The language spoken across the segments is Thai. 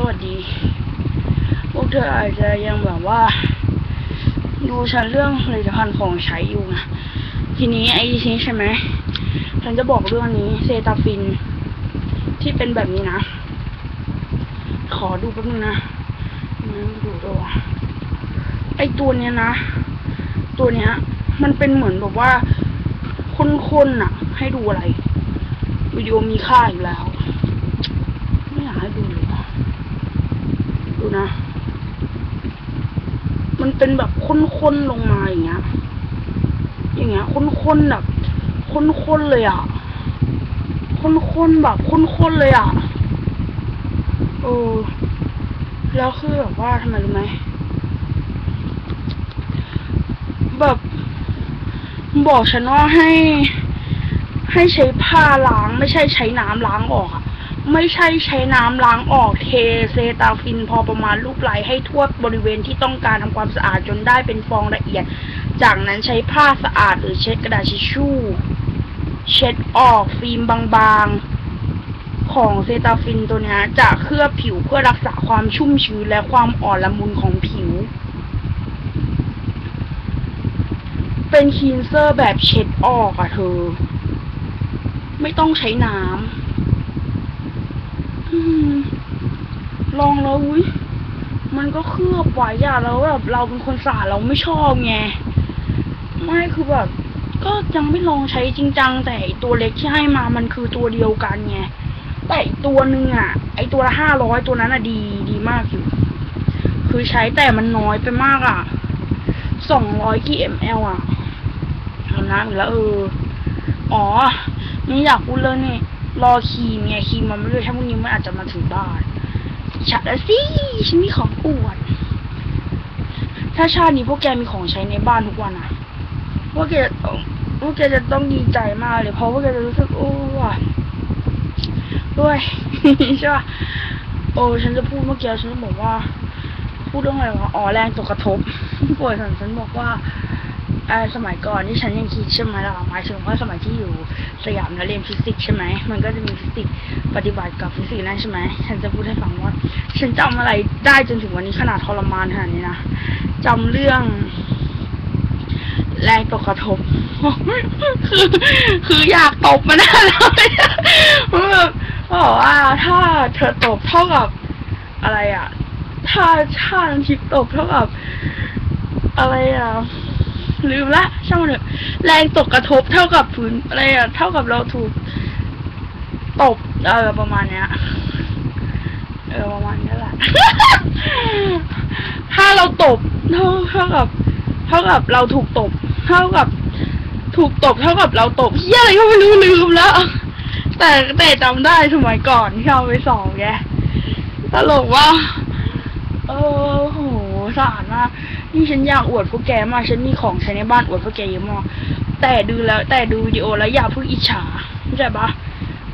สวัสดี พวกเธออาจจะยังแบบว่า ดูฉันเรื่องผลิตภัณฑ์ของใช้อยู่นะ ทีนี้ไอ้ทีนี้ใช่ไหม ฉันจะบอกเรื่องนี้เซตาฟิน ที่เป็นแบบนี้นะ ขอดูแป๊บนึงนะนะดูด้วไอ้ตัวเนี้ยนะ ตัวเนี้ย มันเป็นเหมือนแบบว่าคนๆน่ะ ให้ดูอะไร วิดีโอมีค่าอีกแล้ว ไม่อยากให้ดูเลย ดูนะ มันเป็นแบบข้นๆลงมาอย่างเงี้ย อย่างเงี้ยข้นๆแบบข้นๆเลยอะข้นๆแบบข้นๆเลยอะเออแล้วคือแบบว่าทำไมรู้ไหมแบบบอกฉันว่าให้ ให้ใช้ผ้าล้างไม่ใช่ใช้น้ำล้างออกอะ ไม่ใช่ใช้น้ำล้างออกเทเซตาฟินพอประมาณลูกไหลให้ทั่วบริเวณที่ต้องการทำความสะอาดจนได้เป็นฟองละเอียด จากนั้นใช้ผ้าสะอาดหรือเช็ดกระดาษทิชชู่ เช็ดออกฟิล์มบางๆ ของเซตาฟินตัวนี้จะเคลือบผิวเพื่อรักษาความชุ่มชื้นและความอ่อนละมุนของผิว เป็นคลีนเซอร์แบบเช็ดออกอะเธอ ไม่ต้องใช้น้ำ ลองแล้วอุ้ยมันก็เคลือบไว้อะแล้วแบบเราเป็นคนสาดเราไม่ชอบไงไม่คือแบบ ก็ยังไม่ลองใช้จริงจังแต่ตัวเล็กที่ให้มามันคือตัวเดียวกันไงแต่ตัวหนึ่งอะ ไอตัวละห้าร้อยตัวนั้นอะดีดีมากอยู่ คือใช้แต่มันน้อยไปมากอะสองร้อยกี่มลอะทำน้ำอีกแล้วเออ อ๋อนี่อยากพูดเลยนี่ รอคีมไงคีมมันไม่รู้ถ้าพรุ่งนี้มันอาจจะมาถึงบ้านฉันละสิฉันมีของอวด ถ้าชาตินี้พวกแกมีของใช้ในบ้านทุกวันอะพวกแกพวกแกจะต้องดีใจมากเลย เพราะพวกแกจะรู้สึกโอ้ว่ะด้วยใช่ป่ะโอ้ฉันจะพูดเมื่อกี้ฉันจะบอกว่า พูดเรื่องอะไรวะอ๋อแรงตกกระทบป่วยฉันฉันบอกว่า สมัยก่อนที่ฉันยังคิดใช่ไหมล่ะหมายถึงว่าสมัยที่อยู่สยามแล้วเรียนฟิสิกส์ใช่ไหมมันก็จะมีฟิสิกส์ปฏิบัติกับฟิสิกส์นั่นใช่ไหมฉันจะพูดให้ฟังว่าฉันจำอะไรได้จนถึงวันนี้ขนาดทรมานขนาดนี้นะจำเรื่องแรงตกกระทบ คือ คืออยากตบมันนะเลยแบอกว่าถ้าเธอตบเท่ากับอะไรอะ ถ้าชาติทิพตบเท่ากับ อะไรอะ ลืมละช่างมันเถอะแรงตกกระทบเท่ากับพื้นอะไรอะเท่ากับเราถูกตบเออประมาณเนี้ยเออประมาณนี้แหละ ถ้าเราตบเท่าเท่ากับ เท่ากับเราถูกตบ เท่ากับ ถูกตบ เท่ากับเราตบเฮียอะไรก็ไม่รู้ลืมแล้ว แต่แต่จำได้สมัยก่อนที่เราไปสอบแกตลกว่า เออ สะอาดมากนี่ฉันอยากอวดพวกแกมาก ฉันมีของใช้ในบ้านอวดพวกแกเยอะมาก แต่ดูแล้ว แต่ดูวิดีโอแล้วอย่าเพิ่งอิจฉาเข้าใจปะ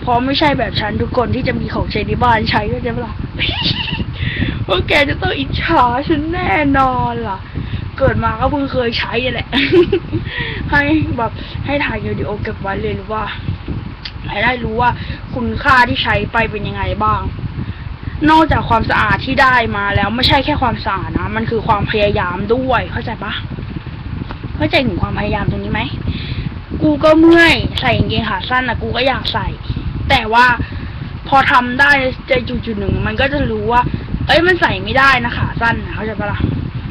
เพราะไม่ใช่แบบฉันทุกคนที่จะมีของใช้ในบ้านใช้ก็จะเปล่าพวกแกจะต้องอิจฉาฉันแน่นอนล่ะ เกิดมาก็เพิ่งเคยใช้แหละ ให้แบบให้ถ่ายวิดีโอเก็บไว้เลยหรือว่าให้ได้รู้ว่าคุณค่าที่ใช้ไปเป็นยังไงบ้าง นอกจากความสะอาดที่ได้มาแล้วไม่ใช่แค่ความสะอาดนะ มันคือความพยายามด้วย เข้าใจปะเข้าใจถึงความพยายามตรงนี้ไหม กูก็เมื่อยใส่กางเกงขาสั้นนะกูก็อยากใส่ แต่ว่าพอทำได้ในจุดจุดหนึ่ง มันก็จะรู้ว่า เอ้ยมันใส่ไม่ได้นะขาสั้นนะเข้าใจปะล่ะ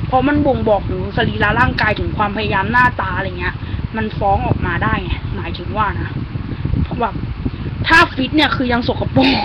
เพราะมันบ่งบอกถึงสรีระร่างกายถึงความพยายามหน้าตาอะไรเงี้ย มันฟ้องออกมาได้ไงหมายถึงว่านะเพราะแบบถ้าฟิตเนี่ยคือยังสกปรก